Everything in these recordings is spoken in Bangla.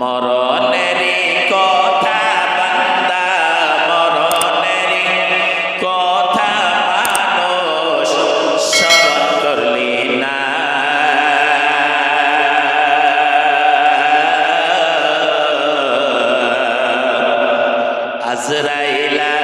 মরণের কথা বান্দা মরণের কথা মানুষ স্মরণ করলি না। আজরাইলা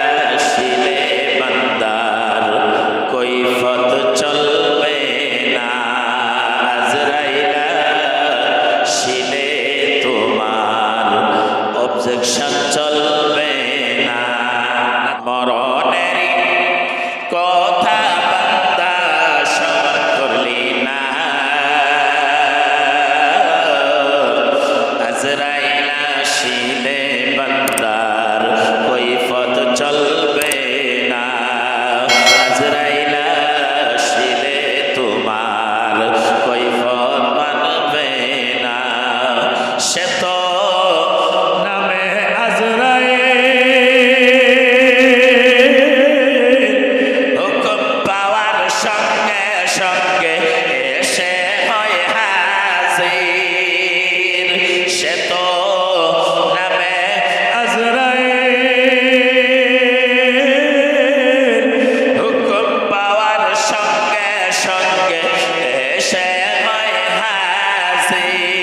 সে হয় হাসির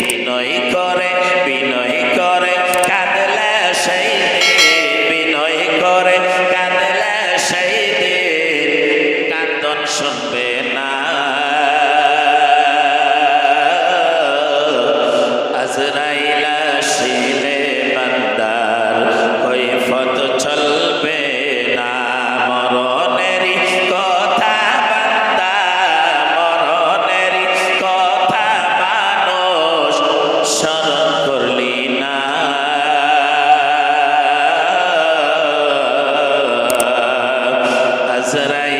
বিনয় করে বিনয় করে কাঁদলে সেই বিনয় করে কাঁদলে সেই শুনবেন ছাড়াই